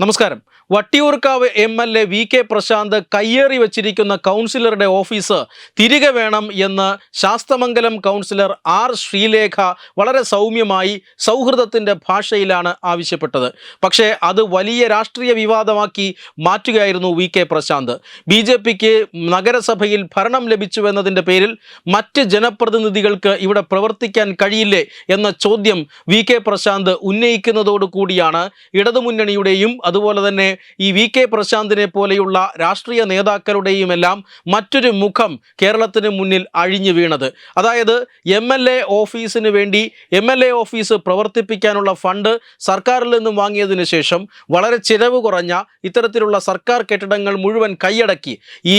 നമസ്കാരം. Vattiyoorkavu M L A V K Prasanth കയ്യേറി വച്ചിരിക്കുന്ന കൗൺസിലറുടെ ഓഫീസ് തിരികെ വേണം എന്ന് ശാസ്തമംഗലം കൗൺസിലർ ആർ ശ്രീലേഖ വളരെ സൗമ്യമായി സൗഹൃദത്തിന്റെ ഭാഷയിലാണ് ആവശ്യപ്പെട്ടത്. പക്ഷേ അത് വലിയ രാഷ്ട്രീയ വിവാദമാക്കി മാറ്റുകയായിരുന്നു V K Prasanth. B J പിക്ക് നഗരസഭയിൽ ഭരണം ലഭിച്ചുവെന്നതിന്റെ പേരിൽ മറ്റ് ജനപ്രതിനിധികൾക്ക് ഇവിടെ പ്രവർത്തിക്കാൻ കഴിയില്ലേ എന്ന ചോദ്യം വി കെ പ്രശാന്ത് ഉന്നയിക്കുന്നതോടുകൂടിയാണ് ഇടതുമുന്നണിയുടെയും അതുപോലെ തന്നെ ഈ വി കെ പ്രശാന്തിനെ പോലെയുള്ള രാഷ്ട്രീയ നേതാക്കളുടെയും എല്ലാം മറ്റൊരു മുഖം കേരളത്തിന് മുന്നിൽ അഴിഞ്ഞു വീണത്. അതായത് എം എൽ എ ഓഫീസിന് വേണ്ടി എം എൽ എ ഓഫീസ് പ്രവർത്തിപ്പിക്കാനുള്ള ഫണ്ട് സർക്കാരിൽ നിന്നും വാങ്ങിയതിനു ശേഷം വളരെ ചിലവ് കുറഞ്ഞ ഇത്തരത്തിലുള്ള സർക്കാർ കെട്ടിടങ്ങൾ മുഴുവൻ കൈയടക്കി. ഈ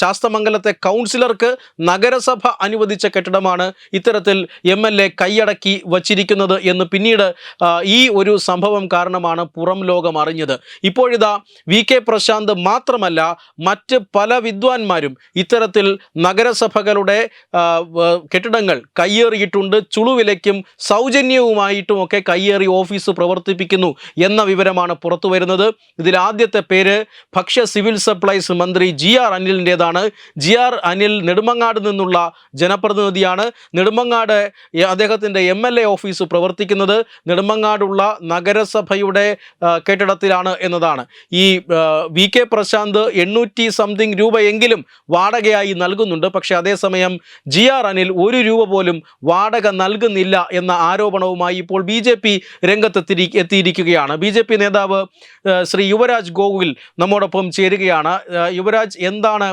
ശാസ്തമംഗലത്തെ കൗൺസിലർക്ക് നഗരസഭ അനുവദിച്ച കെട്ടിടമാണ് ഇത്തരത്തിൽ എം എൽ എ കൈയടക്കി വച്ചിരിക്കുന്നത് എന്ന് പിന്നീട് ഈ ഒരു സംഭവം കാരണമാണ് പുറം ലോകം അറിഞ്ഞത്. ഇപ്പോഴിതാ വി കെ പ്രശാന്ത് മാത്രമല്ല മറ്റ് പല വിദ്വാൻമാരും ഇത്തരത്തിൽ നഗരസഭകളുടെ കെട്ടിടങ്ങൾ കയ്യേറിയിട്ടുണ്ട്. ചുളുവിലയ്ക്കും സൗജന്യവുമായിട്ടുമൊക്കെ കയ്യേറി ഓഫീസ് പ്രവർത്തിപ്പിക്കുന്നു എന്ന വിവരമാണ് പുറത്തു വരുന്നത്. ഇതിൽ ആദ്യത്തെ പേര് ഭക്ഷ്യ സിവിൽ സപ്ലൈസ് മന്ത്രി ജി ആർ അനിലിന്റെതാണ് ജി ആർ അനിൽ നെടുമങ്ങാട് നിന്നുള്ള ജനപ്രതിനിധിയാണ്. നെടുമങ്ങാട് അദ്ദേഹത്തിന്റെ എം എൽ എ ഓഫീസ് പ്രവർത്തിക്കുന്നത് നെടുമങ്ങാടുള്ള നഗരസഭയുടെ ആ, കെട്ടിടത്തിലാണ് എന്നതാണ്. ഈ വി കെ പ്രശാന്ത് എണ്ണൂറ്റി സംതിങ് രൂപയെങ്കിലും വാടകയായി നൽകുന്നുണ്ട്. പക്ഷെ അതേസമയം ജി ആർ അനിൽ ഒരു രൂപ പോലും വാടക നൽകുന്നില്ല എന്ന ആരോപണവുമായി ഇപ്പോൾ ബി ജെ പി രംഗത്തെത്തിരി എത്തിയിരിക്കുകയാണ്. ബി ജെ പി നേതാവ് ശ്രീ യുവരാജ് ഗോകുൽ നമ്മോടൊപ്പം ചേരുകയാണ്. യുവരാജ് എന്താണ്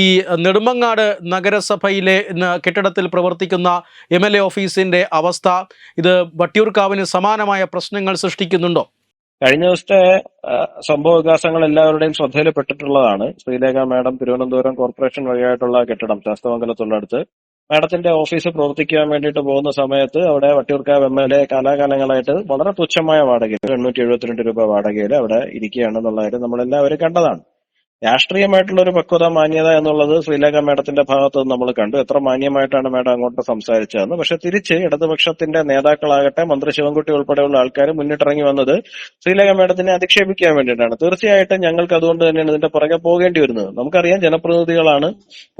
ഈ നെടുമങ്ങാട് നഗരസഭയിലെ കെട്ടിടത്തിൽ പ്രവർത്തിക്കുന്ന എം എൽ എ ഓഫീസിന്റെ അവസ്ഥ? ഇത് വട്ടിയൂർക്കാവിന് സമാനമായ പ്രശ്നങ്ങൾ സൃഷ്ടിക്കുന്നുണ്ടോ? കഴിഞ്ഞ ദിവസത്തെ സംഭവ വികാസങ്ങൾ എല്ലാവരുടെയും ശ്രദ്ധയിൽപ്പെട്ടിട്ടുള്ളതാണ്. ശ്രീലേഖ മാഡം തിരുവനന്തപുരം കോർപ്പറേഷൻ വഴിയായിട്ടുള്ള കെട്ടിടം ശാസ്തമംഗലത്തുള്ളടുത്ത് മാഡത്തിന്റെ ഓഫീസ് പ്രവർത്തിക്കാൻ വേണ്ടിയിട്ട് പോകുന്ന സമയത്ത് അവിടെ വട്ടിയൂർക്കാവ് എം എൽ എ കാലാകാലങ്ങളായിട്ട് വളരെ തുച്ഛമായ വാടകയിൽ എണ്ണൂറ്റി എഴുപത്തിരണ്ട് രൂപ വാടകയിൽ അവിടെ ഇരിക്കുകയാണെന്നുള്ള കാര്യം നമ്മളെല്ലാവരും കണ്ടതാണ്. രാഷ്ട്രീയമായിട്ടുള്ള ഒരു പക്വത മാന്യത എന്നുള്ളത് ശ്രീലേഖ മേഡത്തിന്റെ ഭാഗത്ത് നമ്മൾ കണ്ടു. എത്ര മാന്യമായിട്ടാണ് മേഡം അങ്ങോട്ട് സംസാരിച്ചതെന്ന്. പക്ഷെ തിരിച്ച് ഇടതുപക്ഷത്തിന്റെ നേതാക്കളാകട്ടെ മന്ത്രി ശിവൻകുട്ടി ഉൾപ്പെടെയുള്ള ആൾക്കാർ മുന്നിട്ടിറങ്ങി വന്നത് ശ്രീലേഖ മേഡത്തിനെ അധിക്ഷേപിക്കാൻ വേണ്ടിയിട്ടാണ്. തീർച്ചയായിട്ടും ഞങ്ങൾക്ക് അതുകൊണ്ട് തന്നെയാണ് ഇതിന്റെ പുറകെ പോകേണ്ടി വരുന്നത് നമുക്കറിയാം ജനപ്രതിനിധികളാണ്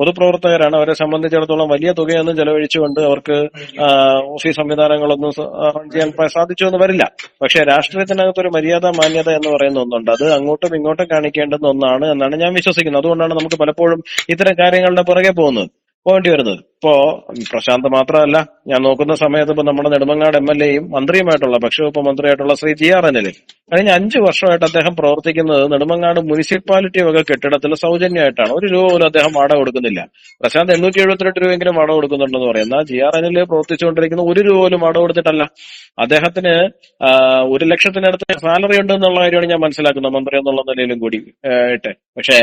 പൊതുപ്രവർത്തകരാണ്. അവരെ സംബന്ധിച്ചിടത്തോളം വലിയ തുകയൊന്നും ചെലവഴിച്ചുകൊണ്ട് അവർക്ക് ഓഫീസ് സംവിധാനങ്ങളൊന്നും ചെയ്യാൻ സാധിച്ചു എന്ന് വരില്ല. പക്ഷെ രാഷ്ട്രീയത്തിനകത്ത് ഒരു മര്യാദ മാന്യത എന്ന് പറയുന്ന ഒന്നുണ്ട്. അത് അങ്ങോട്ടും ഇങ്ങോട്ടും കാണിക്കേണ്ടുന്ന ഒന്നാണ് എന്നാണ് ഞാൻ വിശ്വസിക്കുന്നത്. അതുകൊണ്ടാണ് നമുക്ക് പലപ്പോഴും ഇത്തരം കാര്യങ്ങളുടെ പുറകെ പോകുന്നത്. പോകേണ്ടി വരുന്നത്. ഇപ്പോ പ്രശാന്ത് മാത്രമല്ല ഞാൻ നോക്കുന്ന സമയത്ത് ഇപ്പൊ നമ്മുടെ നെടുമങ്ങാട് എം എൽ എയും മന്ത്രിയുമായിട്ടുള്ള ഭക്ഷ്യവകുപ്പ് മന്ത്രിയായിട്ടുള്ള ശ്രീ ജി ആർ അനിൽ കഴിഞ്ഞ അഞ്ചു വർഷമായിട്ട് അദ്ദേഹം പ്രവർത്തിക്കുന്നത് നെടുമങ്ങാട് മുനിസിപ്പാലിറ്റി വക കെട്ടിടത്തിൽ സൗജന്യമായിട്ടാണ്. ഒരു രൂപ പോലും അദ്ദേഹം വാടക കൊടുക്കുന്നില്ല. പ്രശാന്ത് എണ്ണൂറ്റി എഴുപത്തിരണ്ട് രൂപയെങ്കിലും വാടക കൊടുക്കുന്നുണ്ടെന്ന് പറയും. എന്നാൽ ജി ആർ അനിൽ പ്രവർത്തിച്ചുകൊണ്ടിരിക്കുന്ന ഒരു രൂപ പോലും വാടക കൊടുത്തിട്ടല്ല. അദ്ദേഹത്തിന് ഒരു ലക്ഷത്തിനടുത്ത് സാലറി ഉണ്ട് എന്നുള്ള കാര്യമാണ് ഞാൻ മനസ്സിലാക്കുന്നത് മന്ത്രി എന്നുള്ള നിലയിലും കൂടി ഇട്ട്. പക്ഷേ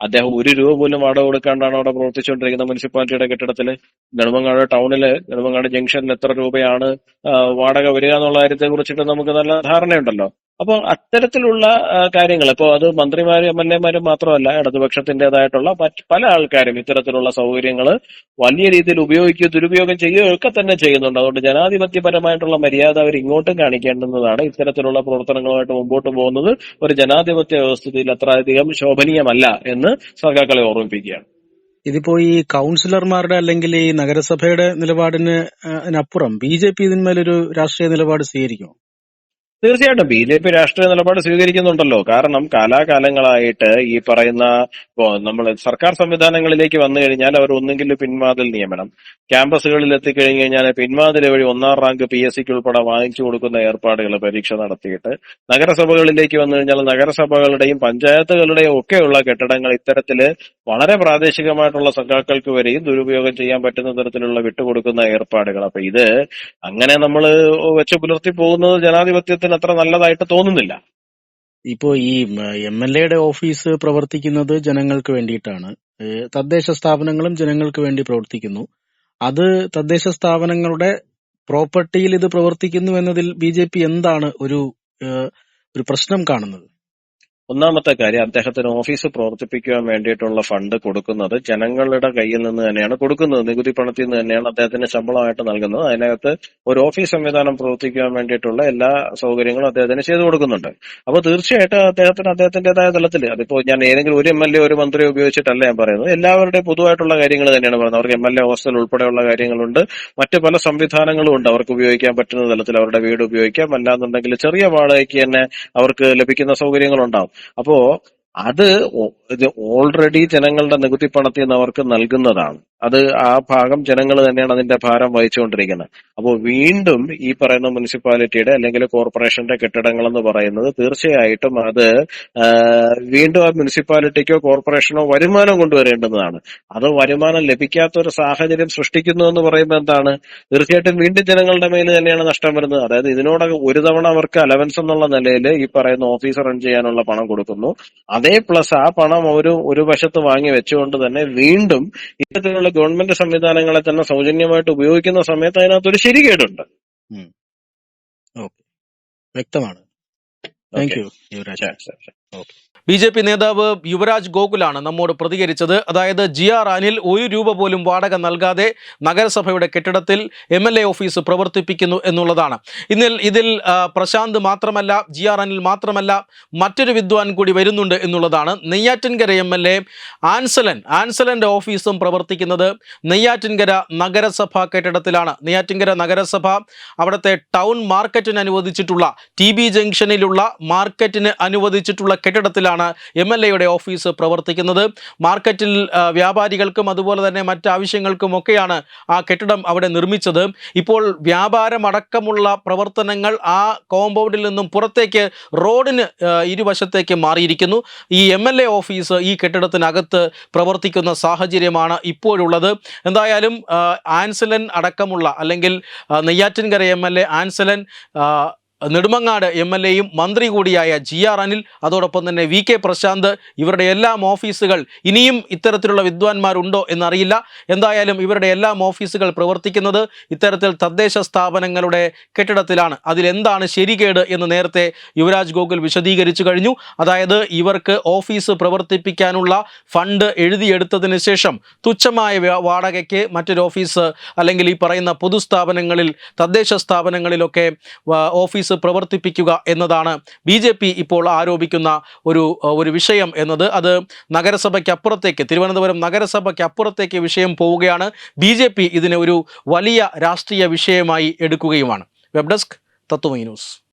അദ്ദേഹം ഒരു രൂപ പോലും വാടക കൊടുക്കാണ്ടാണ് അവിടെ പ്രവർത്തിച്ചുകൊണ്ടിരിക്കുന്ന മുനിസിപ്പാലിറ്റിയുടെ കെട്ടിടത്തിൽ. നെടുമങ്ങാട് ടൗണിൽ നെടുമങ്ങാട് ജംഗ്ഷനിൽ എത്ര രൂപയാണ് വാടക വരിക എന്നുള്ള കാര്യത്തെ കുറിച്ചിട്ട് നമുക്ക് നല്ല ധാരണയുണ്ടല്ലോ. അപ്പൊ അത്തരത്തിലുള്ള കാര്യങ്ങൾ ഇപ്പോ അത് മന്ത്രിമാരും എം എൽ എമാരും മാത്രമല്ല ഇടതുപക്ഷത്തിന്റേതായിട്ടുള്ള മറ്റ് പല ആൾക്കാരും ഇത്തരത്തിലുള്ള സൗകര്യങ്ങൾ വലിയ രീതിയിൽ ഉപയോഗിക്കുകയോ ദുരുപയോഗം ചെയ്യുകയോ ഒക്കെ തന്നെ ചെയ്യുന്നുണ്ട്. അതുകൊണ്ട് ജനാധിപത്യപരമായിട്ടുള്ള മര്യാദ അവർ ഇങ്ങോട്ടും കാണിക്കേണ്ടുന്നതാണ് ഇത്തരത്തിലുള്ള പ്രവർത്തനങ്ങളുമായിട്ട് മുമ്പോട്ട് പോകുന്നത്. ഒരു ജനാധിപത്യ വ്യവസ്ഥയിൽ അത്രയധികം ശോഭനീയമല്ല എന്ന് സർക്കാക്കളെ ഓർമ്മിപ്പിക്കുകയാണ്. ഇതിപ്പോ ഈ കൗൺസിലർമാരുടെ അല്ലെങ്കിൽ ഈ നഗരസഭയുടെ നിലപാടിന് അപ്പുറം ബി ജെ പി ഇതിന്മേലൊരു രാഷ്ട്രീയ നിലപാട് സ്വീകരിക്കുമോ? തീർച്ചയായിട്ടും ബി ജെ പി രാഷ്ട്രീയ നിലപാട് സ്വീകരിക്കുന്നുണ്ടല്ലോ. കാരണം കാലാകാലങ്ങളായിട്ട് ഈ പറയുന്ന നമ്മൾ സർക്കാർ സംവിധാനങ്ങളിലേക്ക് വന്നു കഴിഞ്ഞാൽ അവർ ഒന്നെങ്കിലും പിൻവാതിൽ നിയമനം. ക്യാമ്പസുകളിൽ എത്തിക്കഴിഞ്ഞു കഴിഞ്ഞാൽ പിൻവാതിൽ വഴി ഒന്നാം റാങ്ക് പി എസ് സിക്ക് ഉൾപ്പെടെ വാങ്ങിച്ചു കൊടുക്കുന്ന ഏർപ്പാടുകൾ പരീക്ഷ നടത്തിയിട്ട് നഗരസഭകളിലേക്ക് വന്നു കഴിഞ്ഞാൽ നഗരസഭകളുടെയും പഞ്ചായത്തുകളുടെയും ഒക്കെയുള്ള കെട്ടിടങ്ങൾ ഇത്തരത്തിൽ വളരെ പ്രാദേശികമായിട്ടുള്ള സംഘാക്കൾക്ക് വരെയും ദുരുപയോഗം ചെയ്യാൻ പറ്റുന്ന തരത്തിലുള്ള വിട്ടുകൊടുക്കുന്ന ഏർപ്പാടുകൾ. അപ്പൊ ഇത് അങ്ങനെ നമ്മൾ വെച്ച് പുലർത്തി പോകുന്നത് ജനാധിപത്യത്തിന് അത്ര നല്ലതായിട്ട് തോന്നുന്നില്ല. ഇപ്പോ ഈ എം എൽ എയുടെ ഓഫീസ് പ്രവർത്തിക്കുന്നത് ജനങ്ങൾക്ക് വേണ്ടിയിട്ടാണ്. തദ്ദേശ സ്ഥാപനങ്ങളും ജനങ്ങൾക്ക് വേണ്ടി പ്രവർത്തിക്കുന്നു. അത് തദ്ദേശ സ്ഥാപനങ്ങളുടെ പ്രോപ്പർട്ടിയിൽ ഇത് പ്രവർത്തിക്കുന്നു എന്നതിൽ ബി എന്താണ് ഒരു ഒരു പ്രശ്നം കാണുന്നത്? ഒന്നാമത്തെ കാര്യം അദ്ദേഹത്തിന് ഓഫീസ് പ്രവർത്തിപ്പിക്കുവാൻ വേണ്ടിയിട്ടുള്ള ഫണ്ട് കൊടുക്കുന്നത് ജനങ്ങളുടെ കയ്യിൽ നിന്ന് തന്നെയാണ് കൊടുക്കുന്നത്. നികുതി പണത്തിൽ നിന്ന് തന്നെയാണ് അദ്ദേഹത്തിന് ശമ്പളമായിട്ട് നൽകുന്നത്. അതിനകത്ത് ഒരു ഓഫീസ് സംവിധാനം പ്രവർത്തിക്കുവാൻ വേണ്ടിയിട്ടുള്ള എല്ലാ സൗകര്യങ്ങളും അദ്ദേഹത്തിന് ചെയ്തു കൊടുക്കുന്നുണ്ട്. അപ്പോൾ തീർച്ചയായിട്ടും അദ്ദേഹത്തിന് അദ്ദേഹത്തിന്റേതായ തലത്തിൽ അതിപ്പോ ഞാൻ ഏതെങ്കിലും ഒരു എം എൽ എ ഒരു മന്ത്രി ഉപയോഗിച്ചിട്ടല്ല ഞാൻ പറയുന്നത്. എല്ലാവരുടെയും പൊതുവായിട്ടുള്ള കാര്യങ്ങൾ തന്നെയാണ് പറയുന്നത്. അവർക്ക് എം എൽ എ ഹോസ്റ്റൽ ഉൾപ്പെടെയുള്ള കാര്യങ്ങളുണ്ട്. മറ്റു പല സംവിധാനങ്ങളും ഉണ്ട് അവർക്ക് ഉപയോഗിക്കാൻ പറ്റുന്ന തലത്തിൽ അവരുടെ വീട് ഉപയോഗിക്കാം. അല്ലാന്നുണ്ടെങ്കിൽ ചെറിയ വാടകയ്ക്ക് തന്നെ അവർക്ക് ലഭിക്കുന്ന സൗകര്യങ്ങളുണ്ടാവും. അപ്പോ അത് ഓൾറെഡി ജനങ്ങളുടെ നികുതി പണത്തിൽ നിന്ന് അവർക്ക് നൽകുന്നതാണ്. അത് ആ ഭാഗം ജനങ്ങൾ തന്നെയാണ് അതിന്റെ ഭാരം വഹിച്ചുകൊണ്ടിരിക്കുന്നത്. അപ്പോൾ വീണ്ടും ഈ പറയുന്ന മുനിസിപ്പാലിറ്റിയുടെ അല്ലെങ്കിൽ കോർപ്പറേഷന്റെ കെട്ടിടങ്ങൾ എന്ന് പറയുന്നത് തീർച്ചയായിട്ടും അത് വീണ്ടും ആ മുനിസിപ്പാലിറ്റിക്കോ കോർപ്പറേഷനോ വരുമാനം കൊണ്ടുവരേണ്ടതാണ്. അത് വരുമാനം ലഭിക്കാത്ത ഒരു സാഹചര്യം സൃഷ്ടിക്കുന്നു എന്ന് പറയുമ്പോൾ എന്താണ്? തീർച്ചയായിട്ടും വീണ്ടും ജനങ്ങളുടെ മേൽ തന്നെയാണ് നഷ്ടം വരുന്നത്. അതായത് ഇതിനോടൊക്കെ ഒരു തവണ അവർക്ക് അലവൻസ് എന്നുള്ള നിലയിൽ ഈ പറയുന്ന ഓഫീസ് റൺ ചെയ്യാനുള്ള പണം കൊടുക്കുന്നു. അതേ പ്ലസ് ആ പണം ഒരു ഒരു വശത്ത് വാങ്ങി വെച്ചുകൊണ്ട് തന്നെ വീണ്ടും ഇത്തരത്തിലുള്ള ഗവൺമെന്റ് സംവിധാനങ്ങളെ തന്നെ സൗജന്യമായിട്ട് ഉപയോഗിക്കുന്ന സമയത്ത് അതിനകത്തൊരു ശരികേടുണ്ട് ഓക്കെ. വ്യക്തമാണ്. താങ്ക്. യു യുവരാജ്. ശരി. ബി ജെ പി നേതാവ് യുവരാജ് ഗോകുലാണ് നമ്മോട് പ്രതികരിച്ചത്. അതായത് ജി ആർ അനിൽ ഒരു രൂപ പോലും വാടക നൽകാതെ നഗരസഭയുടെ കെട്ടിടത്തിൽ എം എൽ എ ഓഫീസ് പ്രവർത്തിപ്പിക്കുന്നു എന്നുള്ളതാണ്. ഇന്നിൽ ഇതിൽ പ്രശാന്ത് മാത്രമല്ല ജി ആർ അനിൽ മാത്രമല്ല മറ്റൊരു വിദ്വാൻ കൂടി വരുന്നുണ്ട് എന്നുള്ളതാണ്. Neyyattinkara M L A Ansalan ആൻസലന്റെ ഓഫീസും പ്രവർത്തിക്കുന്നത് നെയ്യാറ്റിൻകര നഗരസഭ കെട്ടിടത്തിലാണ്. നെയ്യാറ്റിൻകര നഗരസഭ അവിടുത്തെ ടൗൺ മാർക്കറ്റിന് അനുവദിച്ചിട്ടുള്ള ടി ബി ജംഗ്ഷനിലുള്ള മാർക്കറ്റിന് അനുവദിച്ചിട്ടുള്ള കെട്ടിടത്തിലാണ് എം എൽ എയുടെ ഓഫീസ് പ്രവർത്തിക്കുന്നത്. മാർക്കറ്റിൽ വ്യാപാരികൾക്കും അതുപോലെ തന്നെ മറ്റ് ആവശ്യങ്ങൾക്കും ഒക്കെയാണ് ആ കെട്ടിടം അവിടെ നിർമ്മിച്ചത്. ഇപ്പോൾ വ്യാപാരമടക്കമുള്ള പ്രവർത്തനങ്ങൾ ആ കോമ്പൗണ്ടിൽ നിന്നും പുറത്തേക്ക് റോഡിന് ഇരുവശത്തേക്ക് മാറിയിരിക്കുന്നു. ഈ എം എൽ എ ഓഫീസ് ഈ കെട്ടിടത്തിനകത്ത് പ്രവർത്തിക്കുന്ന സാഹചര്യമാണ് ഇപ്പോഴുള്ളത്. എന്തായാലും ആൻസലൻ അടക്കമുള്ള അല്ലെങ്കിൽ Neyyattinkara M L A Ansalan Nedumangad M L എയും മന്ത്രി കൂടിയായ ജി ആർ അനിൽ അതോടൊപ്പം തന്നെ വി കെ പ്രശാന്ത് ഇവരുടെ എല്ലാം ഓഫീസുകൾ ഇനിയും ഇത്തരത്തിലുള്ള വിദ്വാൻമാരുണ്ടോ എന്നറിയില്ല. എന്തായാലും ഇവരുടെ എല്ലാം ഓഫീസുകൾ പ്രവർത്തിക്കുന്നത് ഇത്തരത്തിൽ തദ്ദേശ സ്ഥാപനങ്ങളുടെ കെട്ടിടത്തിലാണ്. അതിലെന്താണ് ശരികേട് എന്ന് നേരത്തെ യുവരാജ് ഗോകുൽ വിശദീകരിച്ചു കഴിഞ്ഞു. അതായത് ഇവർക്ക് ഓഫീസ് പ്രവർത്തിപ്പിക്കാനുള്ള ഫണ്ട് എഴുതിയെടുത്തതിന് ശേഷം തുച്ഛമായ വാടകയ്ക്ക് മറ്റൊരു ഓഫീസ് അല്ലെങ്കിൽ ഈ പറയുന്ന പൊതുസ്ഥാപനങ്ങളിൽ തദ്ദേശ സ്ഥാപനങ്ങളിലൊക്കെ വ- ഓഫീസ് പ്രവർത്തിപ്പിക്കുക എന്നതാണ് ബി ജെ പി ഇപ്പോൾ ആരോപിക്കുന്ന ഒരു ഒരു വിഷയം എന്നത്. അത് നഗരസഭയ്ക്ക് അപ്പുറത്തേക്ക് തിരുവനന്തപുരം നഗരസഭയ്ക്ക് അപ്പുറത്തേക്ക് വിഷയം പോവുകയാണ്. ബി ജെ പി ഇതിനെ ഒരു വലിയ രാഷ്ട്രീയ വിഷയമായി എടുക്കുകയുമാണ്. Web desk Tatwamayi news.